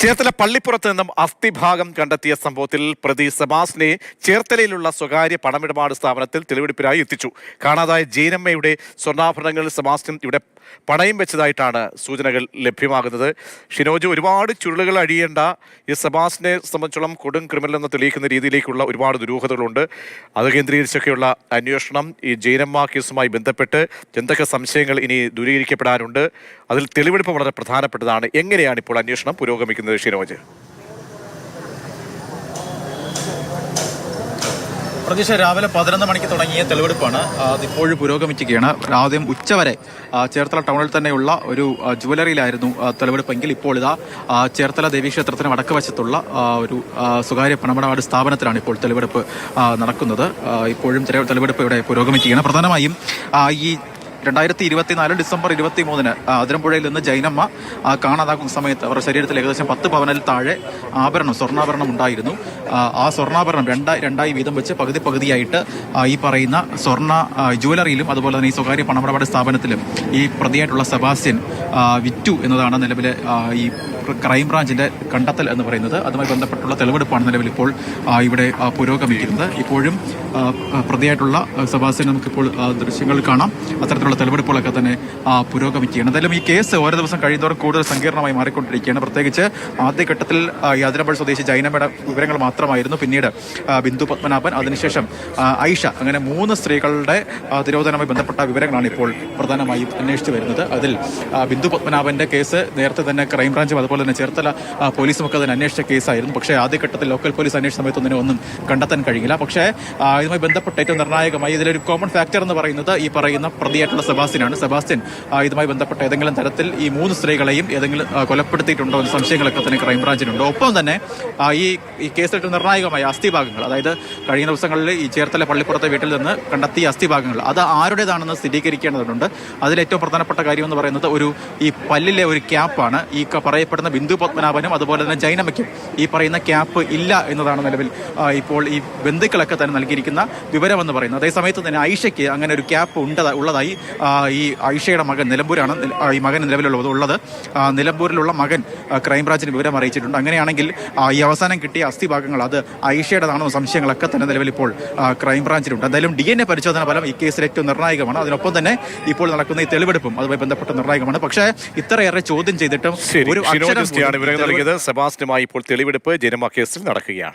ചേർത്തല പള്ളിപ്പുറത്ത് നിന്നും അസ്ഥിഭാഗം കണ്ടെത്തിയ സംഭവത്തിൽ പ്രതി സബാസിനെ ചേർത്തലയിലുള്ള സ്വകാര്യ പണമിടപാട് സ്ഥാപനത്തിൽ തെളിവെടുപ്പിനായി എത്തിച്ചു. കാണാതായ ജീനമ്മയുടെ സ്വർണാഭരണങ്ങൾ സബാസ്റ്റിൻ ഇവിടെ പണയം വെച്ചതായിട്ടാണ് സൂചനകൾ ലഭ്യമാകുന്നത്. ഷിനോജ് ഒരുപാട് ചുരുളുകൾ അഴിയേണ്ട ഈ സബാസിനെ സംബന്ധിച്ചോളം കൊടും ക്രിമിനൽ എന്ന് തെളിയിക്കുന്ന രീതിയിലേക്കുള്ള ഒരുപാട് ദുരൂഹതകളുണ്ട്. അത് കേന്ദ്രീകരിച്ചൊക്കെയുള്ള അന്വേഷണം ഈ ജൈനമ്മ കേസുമായി ബന്ധപ്പെട്ട് എന്തൊക്കെ സംശയങ്ങൾ ഇനി ദൂരീകരിക്കപ്പെടാനുണ്ട്? അതിൽ തെളിവെടുപ്പ് വളരെ പ്രധാനപ്പെട്ടതാണ്. എങ്ങനെയാണ് ഇപ്പോൾ അന്വേഷണം പുരോഗമിക്കുന്നത് ഷിനോജ്? പ്രതീക്ഷ രാവിലെ പതിനൊന്ന് മണിക്ക് തുടങ്ങിയ തെളിവെടുപ്പാണ്. അതിപ്പോഴും പുരോഗമിക്കുകയാണ് ആദ്യം ഉച്ചവരെ ചേർത്തല ടൗണിൽ തന്നെയുള്ള ഒരു ജുവലറിയിലായിരുന്നു തെളിവെടുപ്പെങ്കിൽ ഇപ്പോൾ ഇതാ ചേർത്തല ദേവീക്ഷേത്രത്തിന് വടക്കുവശത്തുള്ള വശത്തുള്ള ഒരു സ്വകാര്യ പണമിടപാട് സ്ഥാപനത്തിലാണ് ഇപ്പോൾ തെളിവെടുപ്പ് നടക്കുന്നത്. ഇപ്പോഴും തെളിവെടുപ്പ് ഇവിടെ പുരോഗമിക്കുകയാണ് പ്രധാനമായും ഈ രണ്ടായിരത്തി ഇരുപത്തിനാല് ഡിസംബർ ഇരുപത്തി മൂന്നിന് അതിരമ്പുഴയിൽ നിന്ന് ജൈനമ്മ കാണാതാക്കുന്ന സമയത്ത് അവരുടെ ശരീരത്തിൽ ഏകദേശം പത്ത് പവനിൽ താഴെ ആഭരണം സ്വർണാഭരണം ഉണ്ടായിരുന്നു. ആ, സ്വർണാഭരണം രണ്ടായി രണ്ടായി വീതം വെച്ച് പകുതി പകുതിയായിട്ട് ഈ പറയുന്ന സ്വർണ ജുവലറിയിലും അതുപോലെ തന്നെ ഈ സ്വകാര്യ പണമിടപാട് സ്ഥാപനത്തിലും ഈ പ്രതിയായിട്ടുള്ള സെബാസ്റ്റ്യൻ വിറ്റു എന്നതാണ് നിലവിലെ ഈ ക്രൈംബ്രാഞ്ചിന്റെ കണ്ടെത്തൽ എന്ന് പറയുന്നത്. അതുമായി ബന്ധപ്പെട്ടുള്ള തെളിവെടുപ്പാണ് നിലവിൽ ഇപ്പോൾ ഇവിടെ പുരോഗമിക്കുന്നത്. ഇപ്പോഴും പ്രതിയായിട്ടുള്ള സെബാസ്റ്റ്യൻ നമുക്കിപ്പോൾ ദൃശ്യങ്ങൾ കാണാം. അത്തരത്തിലുള്ള തെളിവെടുപ്പുകളൊക്കെ തന്നെ പുരോഗമിക്കുകയാണ്. എന്തായാലും ഈ കേസ് ഓരോ ദിവസം കഴിയുന്നവർ കൂടുതൽ സങ്കീർണമായി മാറിക്കൊണ്ടിരിക്കുകയാണ്. പ്രത്യേകിച്ച് ആദ്യഘട്ടത്തിൽ യാതിരമ്പഴ സ്വദേശി ജൈനമ്മയുടെ വിവരങ്ങൾ മാത്രമായിരുന്നു പിന്നീട് ബിന്ദു പത്മനാഭൻ. അതിനുശേഷം ഐഷ. അങ്ങനെ മൂന്ന് സ്ത്രീകളുടെ തിരോധനവുമായി ബന്ധപ്പെട്ട വിവരങ്ങളാണ് ഇപ്പോൾ പ്രധാനമായും അന്വേഷിച്ചു വരുന്നത്. അതിൽ ബിന്ദു പത്മനാഭന്റെ കേസ് നേരത്തെ തന്നെ ക്രൈംബ്രാഞ്ചും അതുപോലെ തന്നെ ചേർത്തല പോലീസും ഒക്കെ തന്നെ അന്വേഷിച്ച കേസായിരുന്നു. പക്ഷേ ആദ്യഘട്ടത്തിൽ ലോക്കൽ പോലീസ് അന്വേഷണ സമയത്തൊന്നിനും ഒന്നും കണ്ടെത്താൻ കഴിയില്ല പക്ഷേ ഇതുമായി ബന്ധപ്പെട്ട ഏറ്റവും നിർണായകമായി ഇതിലൊരു കോമൺ ഫാക്ടർ എന്ന് പറയുന്നത് ഈ പറയുന്ന പ്രതിയായിട്ടുള്ള സെബാസ്റ്റ്യനാണ്. സെബാസ്റ്റ്യൻ ഇതുമായി ബന്ധപ്പെട്ട ഏതെങ്കിലും തരത്തിൽ ഈ മൂന്ന് സ്ത്രീകളെയും ഏതെങ്കിലും കൊലപ്പെടുത്തിയിട്ടുണ്ടോ എന്ന സംശയങ്ങളൊക്കെ തന്നെ ക്രൈംബ്രാഞ്ചിനുണ്ട്. ഒപ്പം തന്നെ ഈ ഈ കേസിൽ ഏറ്റവും നിർണായകമായ അസ്ഥിഭാഗങ്ങൾ. അതായത് കഴിഞ്ഞ ദിവസങ്ങളിൽ ഈ ചേർത്തല പള്ളിപ്പുറത്തെ വീട്ടിൽ നിന്ന് കണ്ടെത്തിയ അസ്ഥിഭാഗങ്ങൾ. അത് ആരുടേതാണെന്ന് സ്ഥിരീകരിക്കേണ്ടതുണ്ട്. അതിൽ ഏറ്റവും പ്രധാനപ്പെട്ട കാര്യം എന്ന് പറയുന്നത് ഒരു ഈ പല്ലിലെ ഒരു ക്യാപ്പാണ്. ഈ പറയപ്പെടുന്ന ബിന്ദു പത്മനാഭനും അതുപോലെ തന്നെ ജൈനമയ്ക്കും ഈ പറയുന്ന ക്യാപ്പ് ഇല്ല എന്നതാണ് നിലവിൽ ഇപ്പോൾ ഈ ബന്ധുക്കളൊക്കെ തന്നെ നൽകിയിരിക്കുന്ന വിവരമെന്ന് പറയുന്നത്. അതേസമയത്ത് തന്നെ ഐഷയ്ക്ക് അങ്ങനെ ഒരു ക്യാപ്പ് ഉണ്ട് ഉള്ളതായി ഈ ഐഷയുടെ മകൻ നിലമ്പൂരാണ് ഈ മകൻ നിലവിലുള്ളത് ഉള്ളത്. നിലമ്പൂരിലുള്ള മകൻ ക്രൈംബ്രാഞ്ചിന് വിവരം അറിയിച്ചിട്ടുണ്ട്. അങ്ങനെയാണെങ്കിൽ ഈ അവസാനം കിട്ടിയ അസ്ഥിഭാഗങ്ങൾ അത് ഐഷയുടേതാണോ സംശയങ്ങളൊക്കെ തന്നെ നിലവിൽ ഇപ്പോൾ ക്രൈംബ്രാഞ്ചിലുണ്ട്. എന്തായാലും ഡി എൻ എ പരിശോധന ഫലം ഈ കേസിൽ ഏറ്റവും നിർണായകമാണ്. അതിനൊപ്പം തന്നെ ഇപ്പോൾ നടക്കുന്ന ഈ തെളിവെടുപ്പും അതുമായി ബന്ധപ്പെട്ട നിർണായകമാണ്. പക്ഷേ ഇത്രയേറെ ചോദ്യം ചെയ്തിട്ടും ഒരു സെബാസ്റ്റിനുമായി ഇപ്പോൾ തെളിവെടുപ്പ് ജനമ കേസിൽ നടക്കുകയാണ്.